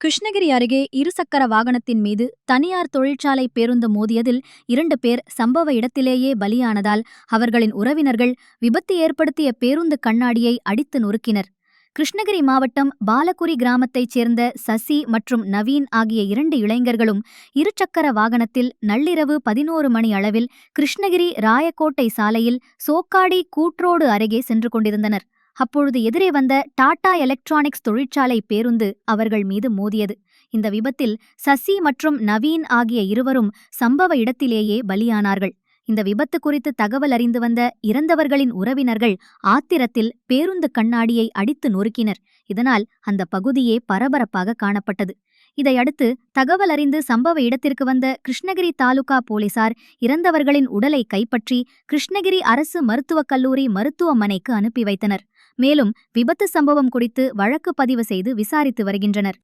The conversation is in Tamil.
கிருஷ்ணகிரி அருகே இருசக்கர வாகனத்தின் மீது தனியார் தொழிற்சாலை பேருந்து மோதியதில் இரண்டு பேர் சம்பவ இடத்திலேயே பலியானதால் அவர்களின் உறவினர்கள் விபத்து ஏற்படுத்திய பேருந்து கண்ணாடியை அடித்து நொறுக்கினர். கிருஷ்ணகிரி மாவட்டம் பாலகுரி கிராமத்தைச் சேர்ந்த சசி மற்றும் நவீன் ஆகிய இரண்டு இளைஞர்களும் இருசக்கர வாகனத்தில் நள்ளிரவு பதினோரு மணி அளவில் கிருஷ்ணகிரி ராயக்கோட்டை சாலையில் சோக்காடி கூட்ரோடு அருகே சென்று கொண்டிருந்தனர். அப்பொழுது எதிரே வந்த டாடா எலக்ட்ரானிக்ஸ் தொழிற்சாலை பேருந்து அவர்கள் மீது மோதியது. இந்த விபத்தில் சசி மற்றும் நவீன் ஆகிய இருவரும் சம்பவ இடத்திலேயே பலியானார்கள். இந்த விபத்து குறித்து தகவல் அறிந்து வந்த இறந்தவர்களின் உறவினர்கள் ஆத்திரத்தில் பேருந்து கண்ணாடியை அடித்து நொறுக்கினர். இதனால் அந்த பகுதியே பரபரப்பாக காணப்பட்டது. இதையடுத்து தகவல் அறிந்து சம்பவ இடத்திற்கு வந்த கிருஷ்ணகிரி தாலுகா போலீசார் இறந்தவர்களின் உடலை கைப்பற்றி கிருஷ்ணகிரி அரசு மருத்துவக் கல்லூரி மருத்துவமனைக்கு அனுப்பி வைத்தனர். மேலும் விபத்து சம்பவம் குறித்து வழக்கு பதிவு செய்து விசாரித்து வருகின்றனர்.